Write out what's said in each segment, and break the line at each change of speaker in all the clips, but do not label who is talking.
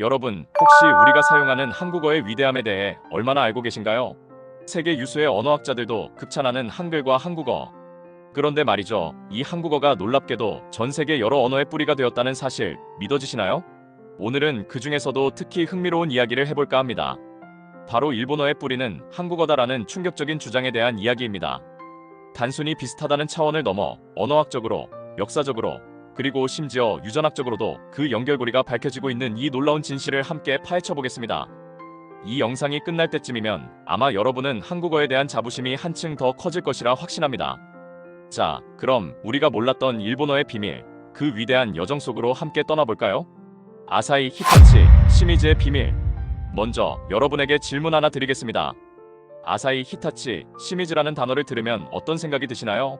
여러분, 혹시 우리가 사용하는 한국어의 위대함에 대해 얼마나 알고 계신가요? 세계 유수의 언어학자들도 극찬하는 한글과 한국어. 그런데 말이죠. 이 한국어가 놀랍게도 전 세계 여러 언어의 뿌리가 되었다는 사실 믿어지시나요? 오늘은 그 중에서도 특히 흥미로운 이야기를 해볼까 합니다. 바로 일본어의 뿌리는 한국어다라는 충격적인 주장에 대한 이야기입니다. 단순히 비슷하다는 차원을 넘어 언어학적으로, 역사적으로, 그리고 심지어 유전학적으로도 그 연결고리가 밝혀지고 있는 이 놀라운 진실을 함께 파헤쳐 보겠습니다. 이 영상이 끝날 때쯤이면 아마 여러분은 한국어에 대한 자부심이 한층 더 커질 것이라 확신합니다. 자, 그럼 우리가 몰랐던 일본어의 비밀, 그 위대한 여정 속으로 함께 떠나볼까요? 아사히 히타치, 시미즈의 비밀. 먼저 여러분에게 질문 하나 드리겠습니다. 아사히 히타치, 시미즈라는 단어를 들으면 어떤 생각이 드시나요?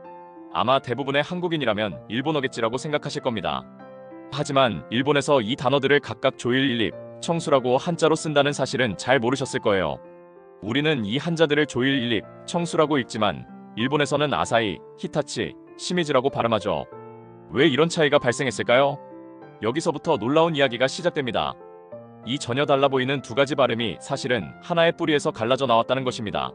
아마 대부분의 한국인이라면 일본어겠지라고 생각하실 겁니다. 하지만 일본에서 이 단어들을 각각 조일 일립, 청수라고 한자로 쓴다는 사실은 잘 모르셨을 거예요. 우리는 이 한자들을 조일 일립, 청수라고 읽지만 일본에서는 아사히, 히타치, 시미즈라고 발음하죠. 왜 이런 차이가 발생했을까요? 여기서부터 놀라운 이야기가 시작됩니다. 이 전혀 달라 보이는 두 가지 발음이 사실은 하나의 뿌리에서 갈라져 나왔다는 것입니다.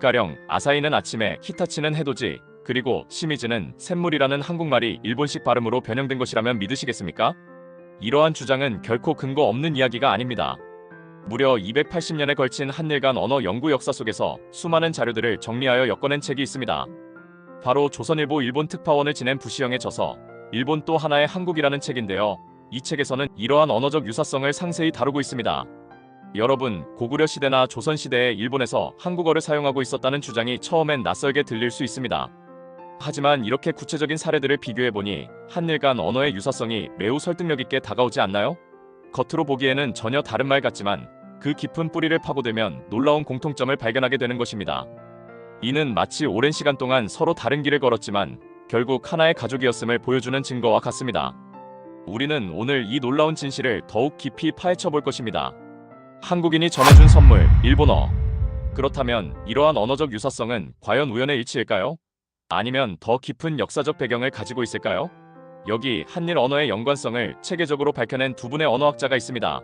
가령 아사히는 아침에, 히타치는 해돋이, 그리고 시미즈는 샘물이라는 한국말이 일본식 발음으로 변형된 것이라면 믿으시겠습니까? 이러한 주장은 결코 근거 없는 이야기가 아닙니다. 무려 280년에 걸친 한일간 언어 연구 역사 속에서 수많은 자료들을 정리하여 엮어낸 책이 있습니다. 바로 조선일보 일본 특파원을 지낸 부시영의 저서 일본 또 하나의 한국이라는 책인데요. 이 책에서는 이러한 언어적 유사성을 상세히 다루고 있습니다. 여러분, 고구려 시대나 조선 시대에 일본에서 한국어를 사용하고 있었다는 주장이 처음엔 낯설게 들릴 수 있습니다. 하지만 이렇게 구체적인 사례들을 비교해보니 한일 간 언어의 유사성이 매우 설득력 있게 다가오지 않나요? 겉으로 보기에는 전혀 다른 말 같지만 그 깊은 뿌리를 파고들면 놀라운 공통점을 발견하게 되는 것입니다. 이는 마치 오랜 시간 동안 서로 다른 길을 걸었지만 결국 하나의 가족이었음을 보여주는 증거와 같습니다. 우리는 오늘 이 놀라운 진실을 더욱 깊이 파헤쳐 볼 것입니다. 한국인이 전해준 선물, 일본어. 그렇다면 이러한 언어적 유사성은 과연 우연의 일치일까요? 아니면 더 깊은 역사적 배경을 가지고 있을까요? 여기 한일 언어의 연관성을 체계적으로 밝혀낸 두 분의 언어학자가 있습니다.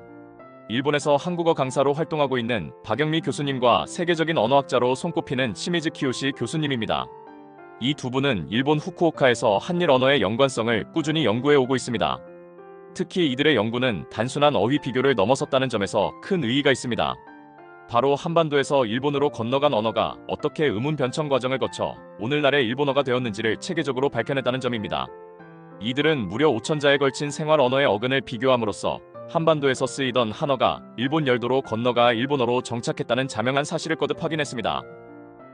일본에서 한국어 강사로 활동하고 있는 박영미 교수님과 세계적인 언어학자로 손꼽히는 시미즈 키요시 교수님입니다. 이 두 분은 일본 후쿠오카에서 한일 언어의 연관성을 꾸준히 연구해 오고 있습니다. 특히 이들의 연구는 단순한 어휘 비교를 넘어섰다는 점에서 큰 의의가 있습니다. 바로 한반도에서 일본으로 건너간 언어가 어떻게 의문 변청 과정을 거쳐 오늘날의 일본어가 되었는지를 체계적으로 밝혀냈다는 점입니다. 이들은 무려 5천자에 걸친 생활 언어의 어근을 비교함으로써 한반도에서 쓰이던 한어가 일본 열도로 건너가 일본어로 정착했다는 자명한 사실을 거듭 확인했습니다.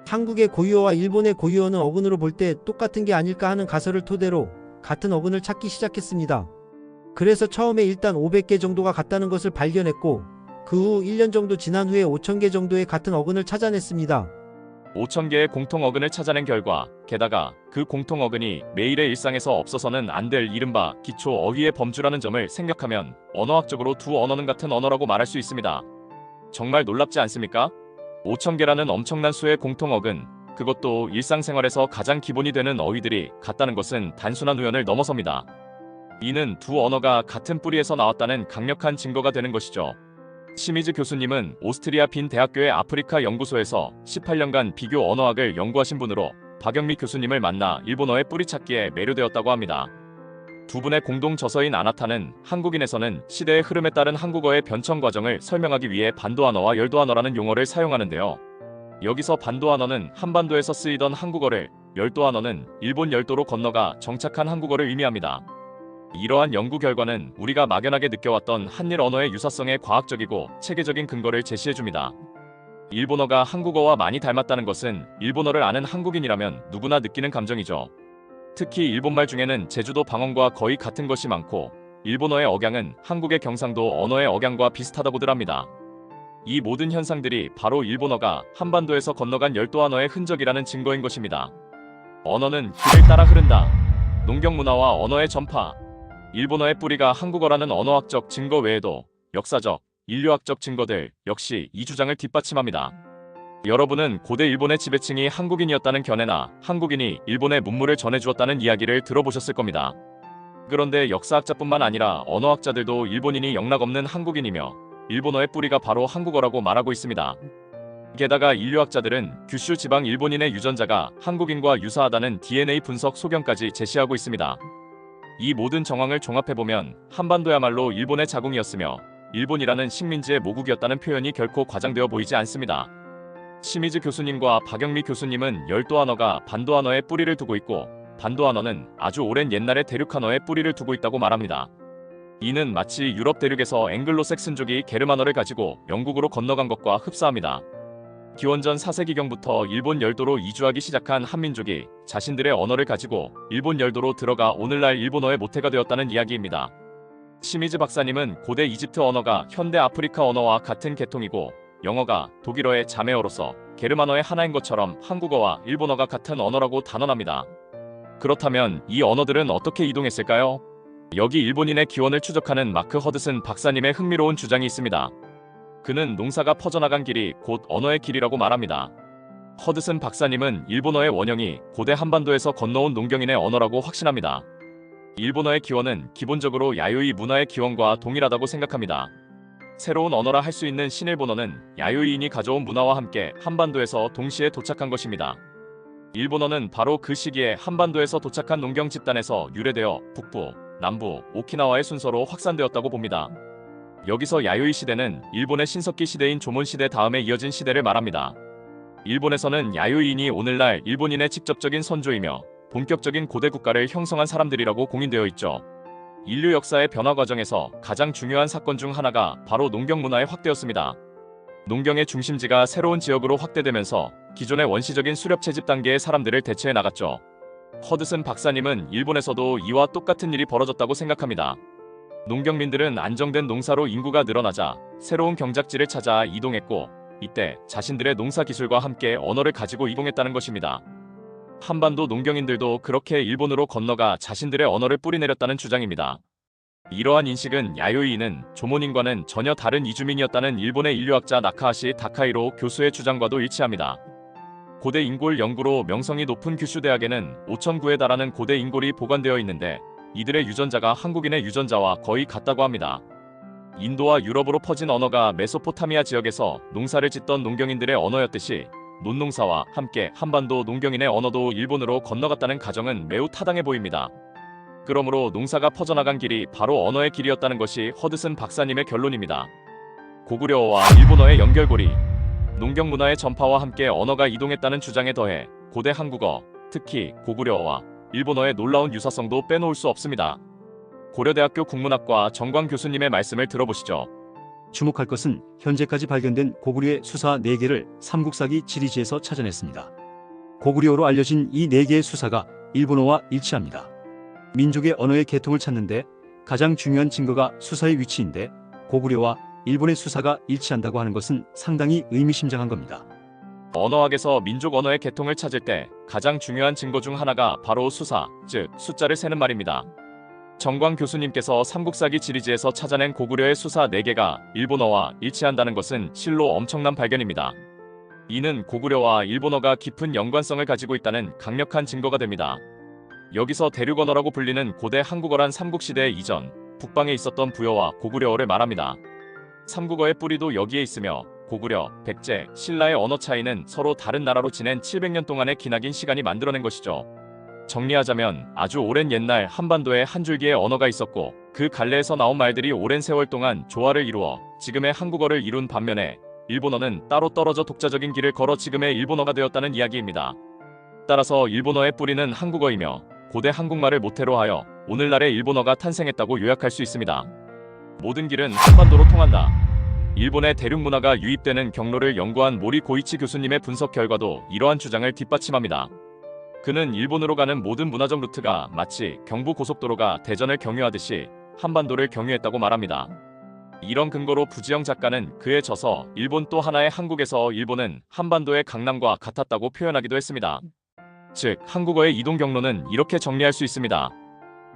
한국의 고유어와 일본의 고유어는 어근으로 볼 때 똑같은 게 아닐까 하는 가설을 토대로 같은 어근을 찾기 시작했습니다. 그래서 처음에 일단 500개 정도가 같다는 것을 발견했고 그 후 1년 정도 지난 후에 5,000개 정도의 같은 어근을 찾아냈습니다.
5,000개의 공통 어근을 찾아낸 결과 게다가 그 공통 어근이 매일의 일상에서 없어서는 안 될 이른바 기초 어휘의 범주라는 점을 생각하면 언어학적으로 두 언어는 같은 언어라고 말할 수 있습니다. 정말 놀랍지 않습니까? 5,000개라는 엄청난 수의 공통 어근, 그것도 일상생활에서 가장 기본이 되는 어휘들이 같다는 것은 단순한 우연을 넘어섭니다. 이는 두 언어가 같은 뿌리에서 나왔다는 강력한 증거가 되는 것이죠. 시미즈 교수님은 오스트리아 빈 대학교의 아프리카 연구소에서 18년간 비교 언어학을 연구하신 분으로 박영미 교수님을 만나 일본어의 뿌리찾기에 매료되었다고 합니다. 두 분의 공동 저서인 아나타는 한국인에서는 시대의 흐름에 따른 한국어의 변청 과정을 설명하기 위해 반도한어와 열도한어라는 용어를 사용하는데요. 여기서 반도한어는 한반도에서 쓰이던 한국어를, 열도한어는 일본 열도로 건너가 정착한 한국어를 의미합니다. 이러한 연구 결과는 우리가 막연하게 느껴왔던 한일 언어의 유사성의 과학적이고 체계적인 근거를 제시해줍니다. 일본어가 한국어와 많이 닮았다는 것은 일본어를 아는 한국인이라면 누구나 느끼는 감정이죠. 특히 일본말 중에는 제주도 방언과 거의 같은 것이 많고 일본어의 억양은 한국의 경상도 언어의 억양과 비슷하다고들 합니다. 이 모든 현상들이 바로 일본어가 한반도에서 건너간 열도한어의 흔적이라는 증거인 것입니다. 언어는 길을 따라 흐른다. 농경 문화와 언어의 전파, 일본어의 뿌리가 한국어라는 언어학적 증거 외에도 역사적, 인류학적 증거들 역시 이 주장을 뒷받침합니다. 여러분은 고대 일본의 지배층이 한국인이었다는 견해나 한국인이 일본의 문물을 전해주었다는 이야기를 들어보셨을 겁니다. 그런데 역사학자뿐만 아니라 언어학자들도 일본인이 영락없는 한국인이며 일본어의 뿌리가 바로 한국어라고 말하고 있습니다. 게다가 인류학자들은 규슈 지방 일본인의 유전자가 한국인과 유사하다는 DNA 분석 소견까지 제시하고 있습니다. 이 모든 정황을 종합해보면 한반도야말로 일본의 자궁이었으며 일본이라는 식민지의 모국이었다는 표현이 결코 과장되어 보이지 않습니다. 시미즈 교수님과 박영미 교수님은 열도한어가 반도한어에 뿌리를 두고 있고 반도한어는 아주 오랜 옛날의 대륙한어에 뿌리를 두고 있다고 말합니다. 이는 마치 유럽 대륙에서 앵글로색슨족이 게르만어를 가지고 영국으로 건너간 것과 흡사합니다. 기원전 4세기경부터 일본 열도로 이주하기 시작한 한민족이 자신들의 언어를 가지고 일본 열도로 들어가 오늘날 일본어의 모태가 되었다는 이야기입니다. 시미즈 박사님은 고대 이집트 언어가 현대 아프리카 언어와 같은 계통이고 영어가 독일어의 자매어로서 게르만어의 하나인 것처럼 한국어와 일본어가 같은 언어라고 단언합니다. 그렇다면 이 언어들은 어떻게 이동했을까요? 여기 일본인의 기원을 추적하는 마크 허드슨 박사님의 흥미로운 주장이 있습니다. 그는 농사가 퍼져나간 길이 곧 언어의 길이라고 말합니다. 허드슨 박사님은 일본어의 원형이 고대 한반도에서 건너온 농경인의 언어라고 확신합니다. 일본어의 기원은 기본적으로 야요이 문화의 기원과 동일하다고 생각합니다. 새로운 언어라 할 수 있는 신일본어는 야요이인이 가져온 문화와 함께 한반도에서 동시에 도착한 것입니다. 일본어는 바로 그 시기에 한반도에서 도착한 농경 집단에서 유래되어 북부, 남부, 오키나와의 순서로 확산되었다고 봅니다. 여기서 야요이 시대는 일본의 신석기 시대인 조몬 시대 다음에 이어진 시대를 말합니다. 일본에서는 야요이인이 오늘날 일본인의 직접적인 선조이며 본격적인 고대 국가를 형성한 사람들이라고 공인되어 있죠. 인류 역사의 변화 과정에서 가장 중요한 사건 중 하나가 바로 농경 문화의 확대였습니다. 농경의 중심지가 새로운 지역으로 확대되면서 기존의 원시적인 수렵 채집 단계의 사람들을 대체해 나갔죠. 허드슨 박사님은 일본에서도 이와 똑같은 일이 벌어졌다고 생각합니다. 농경민들은 안정된 농사로 인구가 늘어나자 새로운 경작지를 찾아 이동했고 이때 자신들의 농사 기술과 함께 언어를 가지고 이동했다는 것입니다. 한반도 농경인들도 그렇게 일본으로 건너가 자신들의 언어를 뿌리내렸다는 주장입니다. 이러한 인식은 야요이는 조모닌과는 전혀 다른 이주민이었다는 일본의 인류학자 나카하시 다카이로 교수의 주장과도 일치합니다. 고대 인골 연구로 명성이 높은 규슈 대학에는 5,009에 달하는 고대 인골이 보관되어 있는데 이들의 유전자가 한국인의 유전자와 거의 같다고 합니다. 인도와 유럽으로 퍼진 언어가 메소포타미아 지역에서 농사를 짓던 농경인들의 언어였듯이 논농사와 함께 한반도 농경인의 언어도 일본으로 건너갔다는 가정은 매우 타당해 보입니다. 그러므로 농사가 퍼져나간 길이 바로 언어의 길이었다는 것이 허드슨 박사님의 결론입니다. 고구려어와 일본어의 연결고리, 농경 문화의 전파와 함께 언어가 이동했다는 주장에 더해 고대 한국어, 특히 고구려어와 일본어의 놀라운 유사성도 빼놓을 수 없습니다. 고려대학교 국문학과 정광 교수님의 말씀을 들어보시죠.
주목할 것은 현재까지 발견된 고구려의 수사 4개를 삼국사기 지리지에서 찾아냈습니다. 고구려어로 알려진 이 4개의 수사가 일본어와 일치합니다. 민족의 언어의 계통을 찾는데 가장 중요한 증거가 수사의 위치인데 고구려와 일본의 수사가 일치한다고 하는 것은 상당히 의미심장한 겁니다.
언어학에서 민족 언어의 계통을 찾을 때 가장 중요한 증거 중 하나가 바로 수사, 즉 숫자를 세는 말입니다. 정광 교수님께서 삼국사기 지리지에서 찾아낸 고구려의 수사 4개가 일본어와 일치한다는 것은 실로 엄청난 발견입니다. 이는 고구려와 일본어가 깊은 연관성을 가지고 있다는 강력한 증거가 됩니다. 여기서 대륙 언어라고 불리는 고대 한국어란 삼국시대 이전 북방에 있었던 부여와 고구려어를 말합니다. 삼국어의 뿌리도 여기에 있으며 고구려, 백제, 신라의 언어 차이는 서로 다른 나라로 지낸 700년 동안의 기나긴 시간이 만들어낸 것이죠. 정리하자면 아주 오랜 옛날 한반도에 한 줄기의 언어가 있었고 그 갈래에서 나온 말들이 오랜 세월 동안 조화를 이루어 지금의 한국어를 이룬 반면에 일본어는 따로 떨어져 독자적인 길을 걸어 지금의 일본어가 되었다는 이야기입니다. 따라서 일본어의 뿌리는 한국어이며 고대 한국말을 모태로 하여 오늘날의 일본어가 탄생했다고 요약할 수 있습니다. 모든 길은 한반도로 통한다. 일본의 대륙 문화가 유입되는 경로를 연구한 모리 고이치 교수님의 분석 결과도 이러한 주장을 뒷받침합니다. 그는 일본으로 가는 모든 문화적 루트가 마치 경부 고속도로가 대전을 경유하듯이 한반도를 경유했다고 말합니다. 이런 근거로 부지영 작가는 그에 져서 일본 또 하나의 한국에서 일본은 한반도의 강남과 같았다고 표현하기도 했습니다. 즉, 한국어의 이동 경로는 이렇게 정리할 수 있습니다.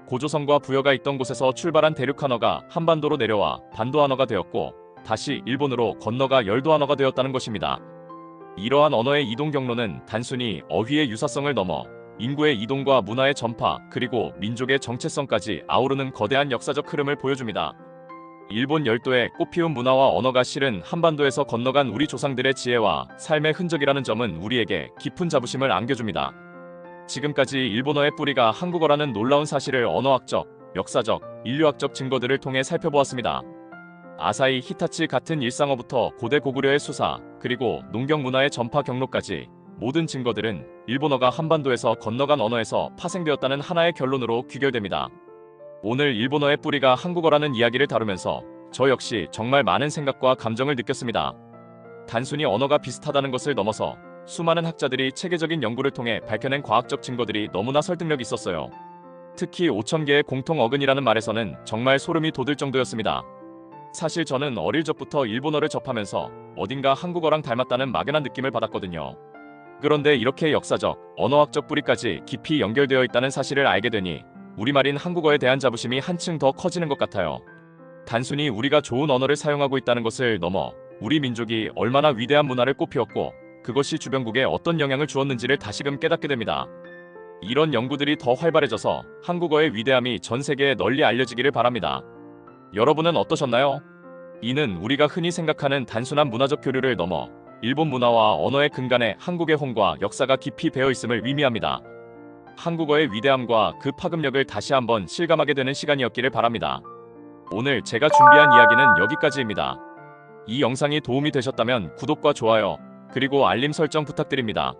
고조선과 부여가 있던 곳에서 출발한 대륙 한어가 한반도로 내려와 반도 한어가 되었고 다시 일본으로 건너가 열도 한어가 되었다는 것입니다. 이러한 언어의 이동 경로는 단순히 어휘의 유사성을 넘어 인구의 이동과 문화의 전파, 그리고 민족의 정체성까지 아우르는 거대한 역사적 흐름을 보여줍니다. 일본 열도의 꽃피운 문화와 언어가 실은 한반도에서 건너간 우리 조상들의 지혜와 삶의 흔적이라는 점은 우리에게 깊은 자부심을 안겨줍니다. 지금까지 일본어의 뿌리가 한국어라는 놀라운 사실을 언어학적, 역사적, 인류학적 증거들을 통해 살펴보았습니다. 아사히 히타치 같은 일상어부터 고대 고구려의 수사, 그리고 농경 문화의 전파 경로까지 모든 증거들은 일본어가 한반도에서 건너간 언어에서 파생되었다는 하나의 결론으로 귀결됩니다. 오늘 일본어의 뿌리가 한국어라는 이야기를 다루면서 저 역시 정말 많은 생각과 감정을 느꼈습니다. 단순히 언어가 비슷하다는 것을 넘어서 수많은 학자들이 체계적인 연구를 통해 밝혀낸 과학적 증거들이 너무나 설득력 있었어요. 특히 5천 개의 공통 어근이라는 말에서는 정말 소름이 돋을 정도였습니다. 사실 저는 어릴 적부터 일본어를 접하면서 어딘가 한국어랑 닮았다는 막연한 느낌을 받았거든요. 그런데 이렇게 역사적, 언어학적 뿌리까지 깊이 연결되어 있다는 사실을 알게 되니 우리말인 한국어에 대한 자부심이 한층 더 커지는 것 같아요. 단순히 우리가 좋은 언어를 사용하고 있다는 것을 넘어 우리 민족이 얼마나 위대한 문화를 꽃피웠고 그것이 주변국에 어떤 영향을 주었는지를 다시금 깨닫게 됩니다. 이런 연구들이 더 활발해져서 한국어의 위대함이 전 세계에 널리 알려지기를 바랍니다. 여러분은 어떠셨나요? 이는 우리가 흔히 생각하는 단순한 문화적 교류를 넘어 일본 문화와 언어의 근간에 한국의 홍과 역사가 깊이 배어 있음을 의미합니다. 한국어의 위대함과 그 파급력을 다시 한번 실감하게 되는 시간이었기를 바랍니다. 오늘 제가 준비한 이야기는 여기까지입니다. 이 영상이 도움이 되셨다면 구독과 좋아요, 그리고 알림 설정 부탁드립니다.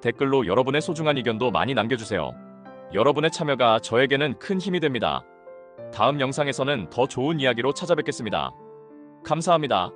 댓글로 여러분의 소중한 의견도 많이 남겨주세요. 여러분의 참여가 저에게는 큰 힘이 됩니다. 다음 영상에서는 더 좋은 이야기로 찾아뵙겠습니다. 감사합니다.